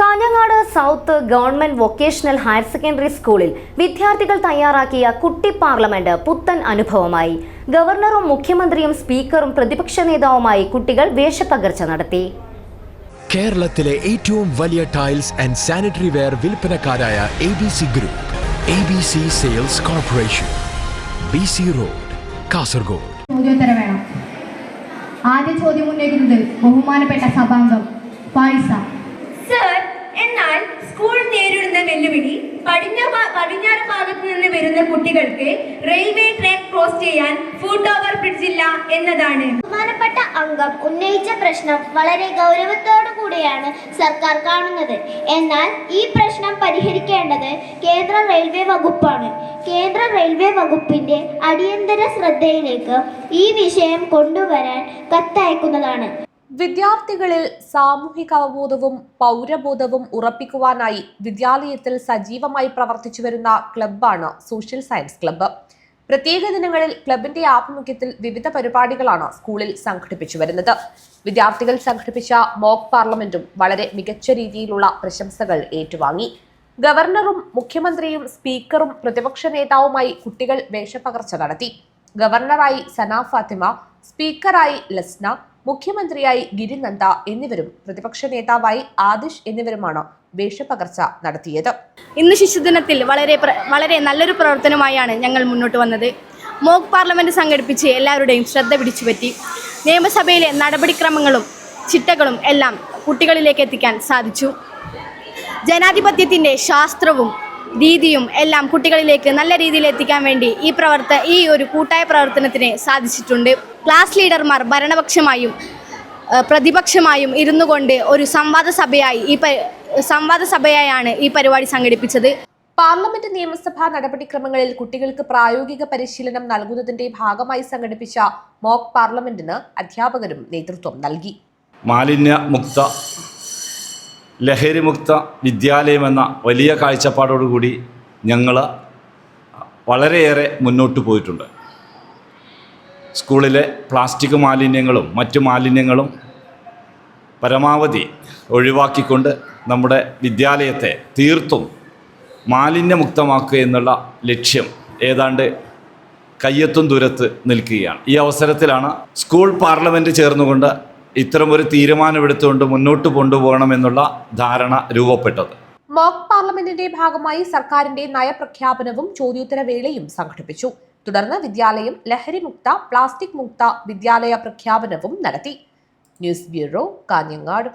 Kanhangad south government vocational higher secondary സ്കൂളിൽ വിദ്യാർത്ഥികൾ തയ്യാറാക്കിയ കുട്ടി പാർലമെന്റ് പുത്തൻ അനുഭവമായി. ഗവർണറും മുഖ്യമന്ത്രിയും സ്പീക്കറും പ്രതിപക്ഷ നേതാവുമായി കുട്ടികൾ വേഷപ്പകർച്ച നടത്തി. കേരളത്തിലെ ഏറ്റവും വലിയ tiles and sanitary ware വിൽപ്പനക്കാരായ A B C group A B C sales corporation B C road Kasaragod. ചോദ്യോത്തരം വേണം ആദ്യ ചോദ്യം ഉന്നയിക്കുന്നത് ബഹുമാനപ്പെട്ട സഭാംഗം ഫായിസ എന്നാൽ സ്കൂൾ നേരിടുന്ന വെല്ലുവിളി പടിഞ്ഞ പടിഞ്ഞാറ് ഭാഗത്ത് നിന്ന് വരുന്ന കുട്ടികൾക്ക് റെയിൽവേ ട്രാക്ക് ക്രോസ് ചെയ്യാൻ ഫുട് ഓവർ ബ്രിഡ്ജ് ഇല്ല എന്നതാണ്. ബഹുമാനപ്പെട്ട അംഗം ഉന്നയിച്ച പ്രശ്നം വളരെ ഗൗരവത്തോടു കൂടിയാണ് സർക്കാർ കാണുന്നത്. എന്നാൽ ഈ പ്രശ്നം പരിഹരിക്കേണ്ടത് കേന്ദ്ര റെയിൽവേ വകുപ്പാണ്. കേന്ദ്ര റെയിൽവേ വകുപ്പിന്റെ അടിയന്തര ശ്രദ്ധയിലേക്ക് ഈ വിഷയം കൊണ്ടുവരാൻ കത്തയക്കുന്നതാണ്. വിദ്യാർത്ഥികളിൽ സാമൂഹിക അവബോധവും പൗരബോധവും ഉറപ്പിക്കുവാനായി വിദ്യാലയത്തിൽ സജീവമായി പ്രവർത്തിച്ചു വരുന്ന ക്ലബ്ബാണ് സോഷ്യൽ സയൻസ് ക്ലബ്ബ്. പ്രത്യേക ദിനങ്ങളിൽ ക്ലബിന്റെ ആഭിമുഖ്യത്തിൽ വിവിധ പരിപാടികളാണ് സ്കൂളിൽ സംഘടിപ്പിച്ചു വരുന്നത്. വിദ്യാർത്ഥികൾ സംഘടിപ്പിച്ച മോക്ക് പാർലമെന്റും വളരെ മികച്ച രീതിയിലുള്ള പ്രശംസകൾ ഏറ്റുവാങ്ങി. ഗവർണറും മുഖ്യമന്ത്രിയും സ്പീക്കറും പ്രതിപക്ഷ നേതാവുമായി കുട്ടികൾ വേഷപ്പകർച്ച നടത്തി. ഗവർണറായി സന ഫാത്തിമ സ്പീക്കറായി ലസ്ന മുഖ്യമന്ത്രിയായി ഗിരി നന്ദ എന്നിവരും പ്രതിപക്ഷ നേതാവായി ആദിഷ് എന്നിവരുമാണ് വേഷപ്പകർച്ച നടത്തിയത്. ഇന്ന് ശിശുദിനത്തിൽ വളരെ വളരെ നല്ലൊരു പ്രവർത്തനമായാണ് ഞങ്ങൾ മുന്നോട്ട് വന്നത്. മോക്ക് പാർലമെന്റ് സംഘടിപ്പിച്ച് എല്ലാവരുടെയും ശ്രദ്ധ പിടിച്ചുപറ്റി നിയമസഭയിലെ നടപടിക്രമങ്ങളും ചിട്ടകളും എല്ലാം കുട്ടികളിലേക്ക് എത്തിക്കാൻ സാധിച്ചു. ജനാധിപത്യത്തിന്റെ ശാസ്ത്രവും രീതിയും എല്ലാം കുട്ടികളിലേക്ക് നല്ല രീതിയിൽ എത്തിക്കാൻ വേണ്ടി ഈ പ്രവർത്ത ഈ ഒരു കൂട്ടായ പ്രവർത്തനത്തിന് സാധിച്ചിട്ടുണ്ട്. ക്ലാസ് ലീഡർമാർ ഭരണപക്ഷമായും പ്രതിപക്ഷമായും ഇരുന്നു കൊണ്ട് ഒരു സംവാദ സഭയായി ഈ പ- സംവാദ സഭയായാണ് ഈ പരിപാടി സംഘടിപ്പിച്ചത്. പാർലമെന്റ് നിയമസഭാ നടപടിക്രമങ്ങളിൽ കുട്ടികൾക്ക് പ്രായോഗിക പരിശീലനം നൽകുന്നതിന്റെ ഭാഗമായി സംഘടിപ്പിച്ച മോക്ക് പാർലമെന്റിന് അധ്യാപകരും നേതൃത്വം നൽകി. മാലിന്യമുക്ത ലഹരിമുക്ത വിദ്യാലയമെന്ന വലിയ കാഴ്ചപ്പാടോടുകൂടി ഞങ്ങൾ വളരെയേറെ മുന്നോട്ട് പോയിട്ടുണ്ട്. സ്കൂളിലെ പ്ലാസ്റ്റിക് മാലിന്യങ്ങളും മറ്റു മാലിന്യങ്ങളും പരമാവധി ഒഴിവാക്കിക്കൊണ്ട് നമ്മുടെ വിദ്യാലയത്തെ തീർത്തും മാലിന്യമുക്തമാക്കുക എന്നുള്ള ലക്ഷ്യം ഏതാണ്ട് കയ്യെത്തും ദൂരത്ത് നിൽക്കുകയാണ്. ഈ അവസരത്തിലാണ് സ്കൂൾ പാർലമെന്റ് ചേർന്നുകൊണ്ട് ഇത്തരമൊരു തീരുമാനമെടുത്തുകൊണ്ട് മുന്നോട്ട് കൊണ്ടുപോകണമെന്നുള്ള ധാരണ രൂപപ്പെട്ടത്. മോക്ക് പാർലമെന്റിന്റെ ഭാഗമായി സർക്കാരിന്റെ നയപ്രഖ്യാപനവും ചോദ്യോത്തരവേളയും സംഘടിപ്പിച്ചു. തുടർന്ന് വിദ്യാലയം ലഹരി മുക്ത പ്ലാസ്റ്റിക് മുക്ത വിദ്യാലയ പ്രഖ്യാപനവും നടത്തി. News bureau Kanhangad.